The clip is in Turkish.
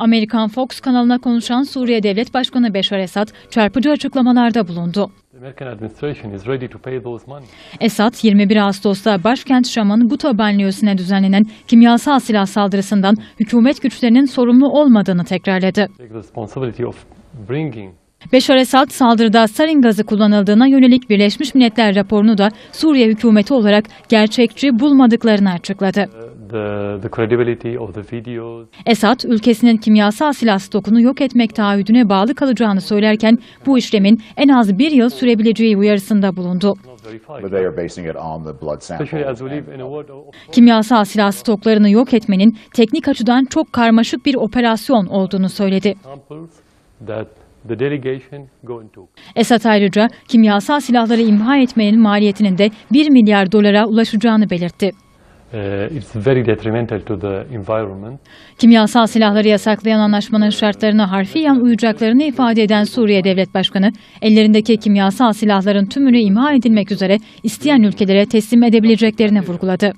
Amerikan Fox kanalına konuşan Suriye Devlet Başkanı Beşar Esad çarpıcı açıklamalarda bulundu. Esad 21 Ağustos'ta başkent Şam'ın Guta banliyösüne düzenlenen kimyasal silah saldırısından hükümet güçlerinin sorumlu olmadığını tekrarladı. Beşar Esad saldırıda sarin gazı kullanıldığına yönelik Birleşmiş Milletler raporunu da Suriye hükümeti olarak gerçekçi bulmadıklarını açıkladı. The, the credibility of the videos. Esad, ülkesinin kimyasal silah stokunu yok etmek taahhüdüne bağlı kalacağını söylerken bu işlemin en az bir yıl sürebileceği uyarısında bulundu. Kimyasal silah stoklarını yok etmenin teknik açıdan çok karmaşık bir operasyon olduğunu söyledi. Esad ayrıca kimyasal silahları imha etmenin maliyetinin de 1 milyar dolara ulaşacağını belirtti. Uh, it's very detrimental to the environment. Kimyasal silahları yasaklayan anlaşmanın şartlarına harfiyen uyacaklarını ifade eden Suriye Devlet Başkanı, ellerindeki kimyasal silahların tümünü imha edilmek üzere isteyen ülkelere teslim edebileceklerini vurguladı.